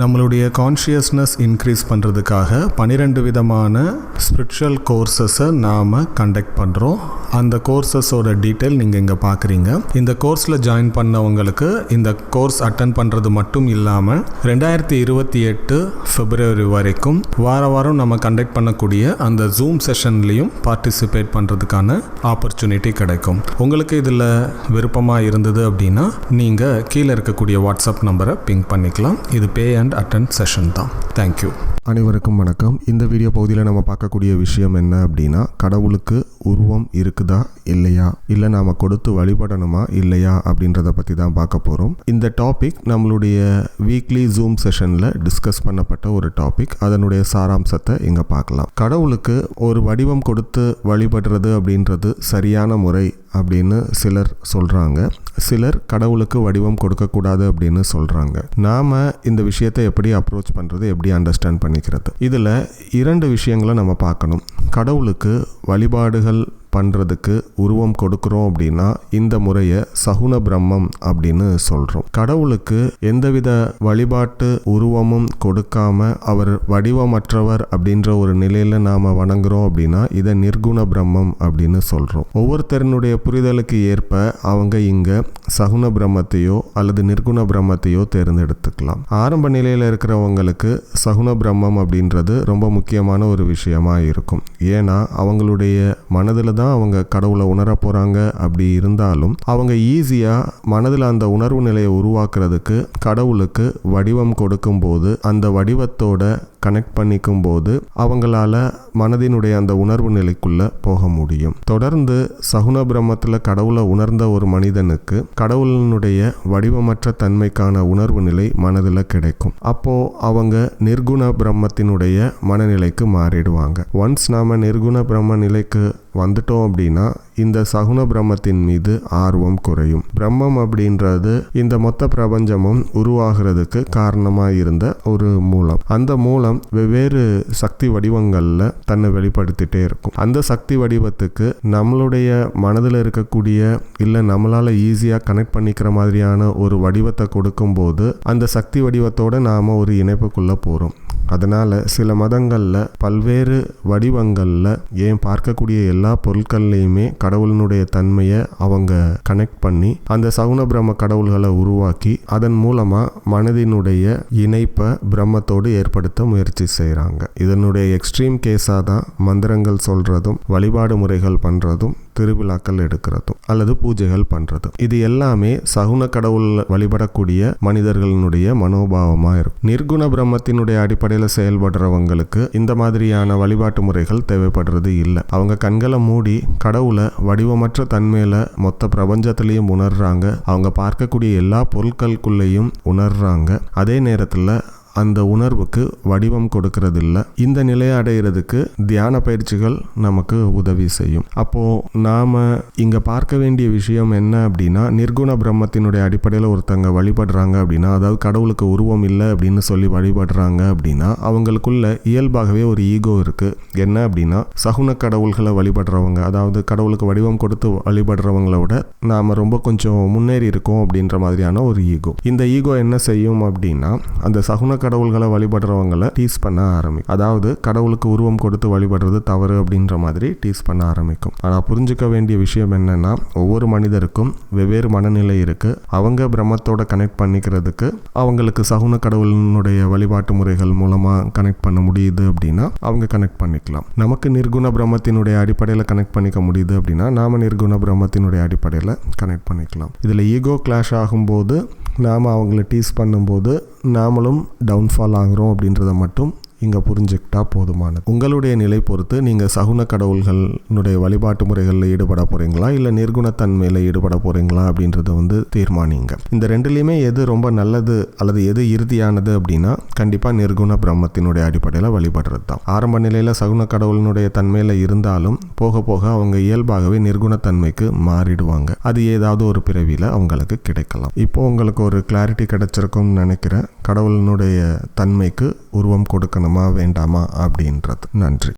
நம்மளுடைய consciousness increase பண்ணுறதுக்காக பன்னிரெண்டு விதமான ஸ்பிரிச்சுவல் கோர்சஸை நாம் கண்டக்ட் பண்ணுறோம் அந்த கோர்சஸோட டீட்டெயில் நீங்கள் இங்கே பார்க்குறீங்க இந்த கோர்ஸில் ஜாயின் பண்ணவங்களுக்கு இந்த கோர்ஸ் அட்டன் பண்ணுறது மட்டும் இல்லாமல் ரெண்டாயிரத்தி இருபத்தி எட்டு பிப்ரவரி வரைக்கும் வார வாரம் நம்ம கண்டக்ட் பண்ணக்கூடிய அந்த ஜூம் செஷன்லேயும் பார்ட்டிசிபேட் பண்ணுறதுக்கான ஆப்பர்ச்சுனிட்டி கிடைக்கும். உங்களுக்கு இதில் விருப்பமாக இருந்தது அப்படின்னா நீங்கள் கீழே இருக்கக்கூடிய வாட்ஸ்அப் நம்பரை பிங்க் பண்ணிக்கலாம். இது பே அண்ட் அட்டன் செஷன் தான். தேங்க்யூ அனைவருக்கும் வணக்கம். இந்த வீடியோ பகுதியில் நம்ம பார்க்கக்கூடிய விஷயம் என்ன அப்படின்னா கடவுளுக்கு உருவம் இருக்குதா இல்லையா? இல்லை நாம் கொடுத்து வழிபடணுமா இல்லையா? அப்படின்றத பற்றி தான் பார்க்க போகிறோம் இந்த டாபிக் நம்மளுடைய வீக்லி ஜூம் செஷனில் டிஸ்கஸ் பண்ணப்பட்ட ஒரு டாபிக் அதனுடைய சாராம்சத்தை இங்கே பார்க்கலாம். கடவுளுக்கு ஒரு வடிவம் கொடுத்து வழிபடுறது அப்படின்றது சரியான முறை அப்படின்னு சிலர் சொல்கிறாங்க சிலர் கடவுளுக்கு வடிவம் கொடுக்கக்கூடாது அப்படின்னு சொல்கிறாங்க நாம் இந்த விஷயத்தை எப்படி அப்ரோச் பண்ணுறது எப்படி அண்டர்ஸ்டாண்ட் பண்ணி ஆரம்பிக்கிறது இதில் இரண்டு விஷயங்களை நம்ம பார்க்கணும். கடவுளுக்கு வழிபாடுகள் பண்ணுறதுக்கு உருவம் கொடுக்குறோம் அப்படின்னா இந்த முறையை சகுன பிரம்மம் அப்படின்னு சொல்கிறோம் கடவுளுக்கு எந்தவித வழிபாட்டு உருவமும் கொடுக்காம அவர் வடிவமற்றவர் அப்படின்ற ஒரு நிலையில் நாம் வணங்குறோம் அப்படின்னா இதை நிர்குண பிரம்மம் அப்படின்னு சொல்கிறோம் ஒவ்வொருத்தருனுடைய புரிதலுக்கு ஏற்ப அவங்க இங்கே சகுன பிரம்மத்தையோ அல்லது நிர்குண பிரம்மத்தையோ தேர்ந்தெடுத்துக்கலாம். ஆரம்ப நிலையில் இருக்கிறவங்களுக்கு சகுன பிரம்மம் அப்படின்றது ரொம்ப முக்கியமான ஒரு விஷயமா இருக்கும். ஏன்னா அவங்களுடைய மனதில் தான் அவங்க கடவுளை உணர போகிறாங்க அப்படி இருந்தாலும் அவங்க ஈஸியாக மனதில் அந்த உணர்வு நிலையை உருவாக்குறதுக்கு கடவுளுக்கு வடிவம் கொடுக்கும்போது அந்த வடிவத்தோட கனெக்ட் பண்ணிக்கும் போது அவங்களால மனதினுடைய அந்த உணர்வு நிலைக்குள்ள போக முடியும். தொடர்ந்து சகுன பிரம்மத்தில் கடவுளை உணர்ந்த ஒரு மனிதனுக்கு கடவுளினுடைய வடிவமற்ற தன்மைக்கான உணர்வு நிலை மனதில் கிடைக்கும். அப்போ அவங்க நிர்குண பிரம்மத்தினுடைய மனநிலைக்கு மாறிடுவாங்க. ஒன்ஸ் நாம நிர்குண பிரம்ம நிலைக்கு வந்துட்டோம் அப்படின்னா இந்த சகுன பிரம்மத்தின் மீது ஆர்வம் குறையும். பிரம்மம் அப்படின்றது இந்த மொத்த பிரபஞ்சமும் உருவாகிறதுக்கு காரணமாக இருந்த ஒரு மூலம். அந்த மூலம் வெவ்வேறு சக்தி வடிவங்களில் தன்னை வெளிப்படுத்திட்டே இருக்கும். அந்த சக்தி வடிவத்துக்கு நம்மளுடைய மனதில் இருக்கக்கூடிய இல்லை நம்மளால் ஈஸியாக கனெக்ட் பண்ணிக்கிற மாதிரியான ஒரு வடிவத்தை கொடுக்கும்போது அந்த சக்தி வடிவத்தோடு நாம் ஒரு இணைப்புக்குள்ளே போகிறோம் அதனால் சில மதங்களில் பல்வேறு வடிவங்களில் ஏன் பார்க்கக்கூடிய எல்லா பொருட்கள்லையுமே கடவுளினுடைய தன்மையை அவங்க கனெக்ட் பண்ணி அந்த சகுன பிரம்ம கடவுள்களை உருவாக்கி அதன் மூலமாக மனதினுடைய இணைப்பை பிரம்மத்தோடு ஏற்படுத்த முயற்சி செய்கிறாங்க இதனுடைய எக்ஸ்ட்ரீம் கேஸாக தான் மந்திரங்கள் சொல்கிறதும் வழிபாடு முறைகள் பண்ணுறதும் திருவிழாக்கள் எடுக்கிறதும் அல்லது பூஜைகள் பண்ணுறதும் இது எல்லாமே சகுன கடவுள் வழிபடக்கூடிய மனிதர்களினுடைய மனோபாவமாக இருக்கும். நிர்குண பிரம்மத்தினுடைய அடிப்படையில் செயல்படுறவங்களுக்கு இந்த மாதிரியான வழிபாட்டு முறைகள் தேவைப்படுறது இல்லை. அவங்க கண்களை மூடி கடவுளை வடிவமற்ற தன்மையில மொத்த பிரபஞ்சத்திலையும் உணர்றாங்க. அவங்க பார்க்கக்கூடிய எல்லா பொருட்களுக்குள்ளேயும் உணர்றாங்க. அதே நேரத்தில் அந்த உணர்வுக்கு வடிவம் கொடுக்கறதில்ல. இந்த நிலையை அடைகிறதுக்கு தியான பயிற்சிகள் நமக்கு உதவி செய்யும். அப்போ நாம இங்க பார்க்க வேண்டிய விஷயம் என்ன அப்படின்னா நிர்குண பிரம்மத்தினுடைய அடிப்படையில் ஒருத்தங்க வழிபடுறாங்க அப்படின்னா அதாவது கடவுளுக்கு உருவம் இல்லை அப்படின்னு சொல்லி வழிபடுறாங்க அப்படின்னா அவங்களுக்குள்ள இயல்பாகவே ஒரு ஈகோ இருக்கு. என்ன அப்படின்னா சகுன கடவுள்களை வழிபடுறவங்க அதாவது கடவுளுக்கு வடிவம் கொடுத்து வழிபடுறவங்கள விட நாம ரொம்ப கொஞ்சம் முன்னேறி இருக்கோம் அப்படின்ற மாதிரியான ஒரு ஈகோ. இந்த ஈகோ என்ன செய்யும் அப்படின்னா அந்த சகுன கடவுள்களை வழிபடுறவங்களை டீஸ் பண்ண ஆரம்பிக்கும். அதாவது கடவுளுக்கு உருவம் கொடுத்து வழிபடுறது தவறு அப்படின்ற மாதிரி டீஸ் பண்ண ஆரம்பிக்கும். ஆனால் புரிஞ்சுக்க வேண்டிய விஷயம் என்னன்னா ஒவ்வொரு மனிதருக்கும் வெவ்வேறு மனநிலை இருக்கு. அவங்க பிரம்மத்தோட கனெக்ட் பண்ணிக்கிறதுக்கு அவங்களுக்கு சகுன கடவுளினுடைய வழிபாட்டு முறைகள் மூலமா கனெக்ட் பண்ண முடியுது அப்படின்னா அவங்க கனெக்ட் பண்ணிக்கலாம். நமக்கு நிர்குண பிரம்மத்தினுடைய அடிப்படையில் கனெக்ட் பண்ணிக்க முடியுது அப்படின்னா நாம நிர்குண பிரம்மத்தினுடைய அடிப்படையில் கனெக்ட் பண்ணிக்கலாம். இதில் ஈகோ கிளாஷ் ஆகும்போது நாம் அவங்கள டீஸ் பண்ணும்போது நாமளும் டவுன்ஃபால் ஆகிறோம் அப்படின்றத மட்டும் இங்கே புரிஞ்சுக்கிட்டா போதுமானது. உங்களுடைய நிலை பொறுத்து நீங்கள் சகுன கடவுள்களுடைய வழிபாட்டு முறைகளில் ஈடுபட போகிறீங்களா இல்லை நிர்குணத்தன்மையில் ஈடுபட போகிறீங்களா அப்படின்றத வந்து தீர்மானிங்க. இந்த ரெண்டுலேயுமே எது ரொம்ப நல்லது அல்லது எது இறுதியானது அப்படின்னா கண்டிப்பாக நிர்குண பிரம்மத்தினுடைய அடிப்படையில் வழிபடுறது தான். ஆரம்ப நிலையில் சகுன கடவுளினுடைய தன்மையில் இருந்தாலும் போக போக அவங்க இயல்பாகவே நிர்குணத்தன்மைக்கு மாறிடுவாங்க. அது ஏதாவது ஒரு பிறவியில் அவங்களுக்கு கிடைக்கலாம். இப்போ உங்களுக்கு ஒரு கிளாரிட்டி கிடைச்சிருக்கும்னு நினைக்கிறேன். கடவுளினுடைய தன்மைக்கு உருவம் கொடுக்கணும். வேண்டாமா அப்படின்றது. நன்றி.